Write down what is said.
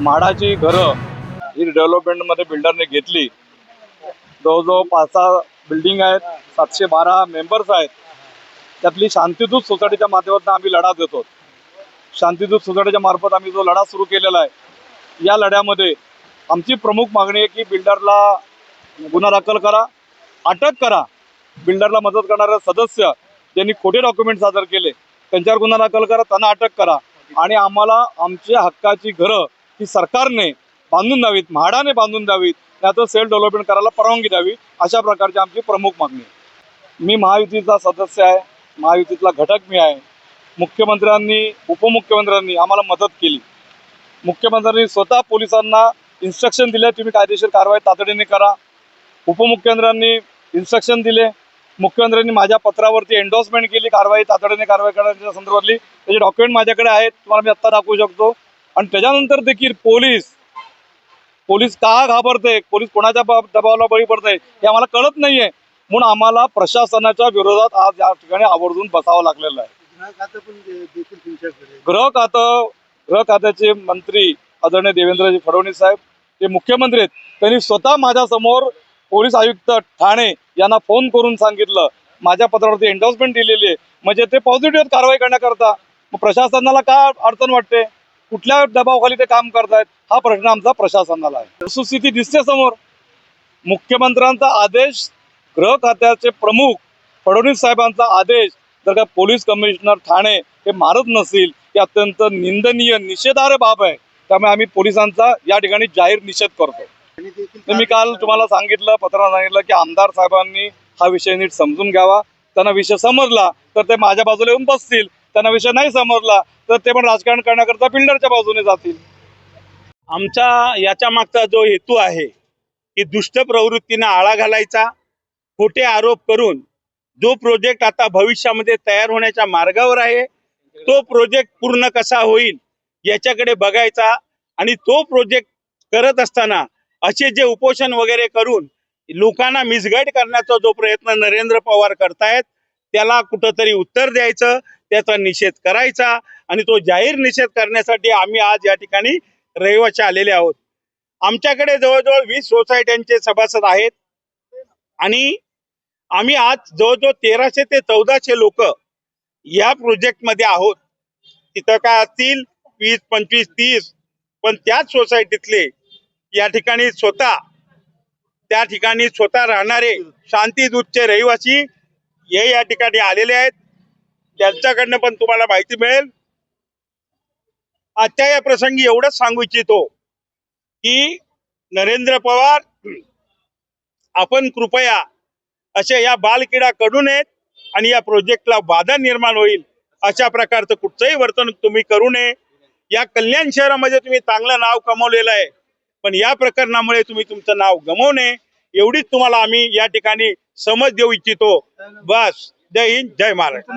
म्हाडाची घरं ही डेव्हलपमेंटमध्ये बिल्डरने घेतली. जवळजवळ पाच सहा बिल्डिंग आहेत सातशे बारा मेंबर्स आहेत. त्यातली शांतीदूत सोसायटीच्या माध्यमातून आम्ही लढा देतो. शांतीदूत सोसायटीच्या मार्फत आम्ही जो लढा सुरू केलेला आहे या लढ्यामध्ये आमची प्रमुख मागणी आहे की बिल्डरला गुन्हा दाखल करा अटक करा. बिल्डरला मदत करणारे सदस्य ज्यांनी खोटे डॉक्युमेंट सादर केले त्यांच्यावर गुन्हा दाखल करा त्यांना अटक करा. आणि आम्हाला आमच्या हक्काची घरं की सरकारने बांधून द्यावीत म्हाडाने बांधून द्यावीत त्याचं सेल्फ डेव्हलपमेंट करायला परवानगी द्यावी अशा प्रकारची आमची प्रमुख मागणी आहे. मी महायुतीचा सदस्य आहे महायुतीतला घटक मी आहे. मुख्यमंत्र्यांनी उपमुख्यमंत्र्यांनी आम्हाला मदत केली. मुख्यमंत्र्यांनी स्वतः पोलिसांना इन्स्ट्रक्शन दिले तुम्ही कायदेशीर कारवाई तातडीने करा. उपमुख्यमंत्र्यांनी इन्स्ट्रक्शन दिले. मुख्यमंत्र्यांनी माझ्या पत्रावरती एन्डोर्समेंट केली कारवाई तातडीने कारवाई करण्याच्या संदर्भातली. त्याचे डॉक्युमेंट माझ्याकडे आहेत तुम्हाला मी आत्ता दाखवू शकतो. आणि त्याच्यानंतर देखील पोलीस पोलीस का घाबरते? पोलीस कोणाच्या दबावाला बळी पडते? हे आम्हाला कळत नाहीये. म्हणून आम्हाला प्रशासनाच्या विरोधात आज या ठिकाणी आवर्जून बसावं लागलेलं आहे. गृह खातं गृह खात्याचे मंत्री आदरणीय देवेंद्रजी फडणवीस साहेब ते मुख्यमंत्री आहेत. त्यांनी स्वतः माझ्यासमोर पोलीस आयुक्त ठाणे यांना फोन करून सांगितलं. माझ्या पत्रावरती एन्डोर्समेंट दिलेली आहे. म्हणजे ते पॉझिटिव्ह कारवाई करण्याकरता. मग प्रशासनाला का अडचण वाटते? कुठल्या दबावाखाली ते काम करतायत हा प्रश्न आमचा प्रशासनाला आहे. वस्तुस्थिती दिसते समोर. मुख्यमंत्र्यांचा आदेश गृह खात्याचे प्रमुख फडणवीस साहेबांचा आदेश जर का पोलीस कमिशनर ठाणे हे मारत नसतील हे अत्यंत निंदनीय निषेधार्ह बाब आहे. त्यामुळे आम्ही पोलिसांचा या ठिकाणी जाहीर निषेध करतो. तर मी काल तुम्हाला सांगितलं पत्रात सांगितलं की आमदार साहेबांनी हा विषय नीट समजून घ्यावा. त्यांना विषय समजला तर ते माझ्या बाजूला येऊन बसतील. त्यांना विषय नाही समजला तर ते पण राजकारण करण्याकरता बिल्डरच्या बाजूने जातील. आमचा याच्या मागचा जो हेतू आहे की दुष्ट प्रवृत्तींना आळा घालायचा खोटे आरोप करून जो प्रोजेक्ट आता भविष्यामध्ये तयार होण्याच्या मार्गावर आहे तो प्रोजेक्ट पूर्ण कसा होईल याच्याकडे बघायचा आणि तो प्रोजेक्ट करत असताना असे जे उपोषण वगैरे करून लोकांना मिसगाईड करण्याचा जो प्रयत्न नरेंद्र पवार करतायत त्याला कुठंतरी उत्तर द्यायचं त्याचा निषेध करायचा आणि तो जाहीर निषेध करण्यासाठी आम्ही आज या ठिकाणी रहिवाशी आलेले आहोत. आमच्याकडे जवळजवळ वीस सोसायट्यांचे सभासद आहेत आणि आम्ही आज जवळजवळ तेराशे ते चौदाशे लोक या प्रोजेक्टमध्ये आहोत. तिथं काय असतील? वीस पंचवीस तीस पण त्याच सोसायटीतले या ठिकाणी स्वतः त्या ठिकाणी स्वतः राहणारे शांतीदूतचे रहिवासी हे या ठिकाणी आलेले आहेत. त्यांच्याकडनं पण तुम्हाला माहिती मिळेल. आजच्या या प्रसंगी एवढंच सांगू इच्छितो की नरेंद्र पवार आपण कृपया अशा या बालक्रीडा कडू नयेत आणि या प्रोजेक्टला बाधा निर्माण होईल अशा प्रकारचं कुठचंही वर्तणूक तुम्ही करू नये. या कल्याण शहरामध्ये तुम्ही चांगलं नाव कमवलेलं आहे. पण या प्रकरणामुळे तुम्ही तुमचं नाव गमवू नये. एवढीच तुम्हाला आम्ही या ठिकाणी समज देऊ इच्छितो. बस. जय हिंद जय महाराष्ट्र.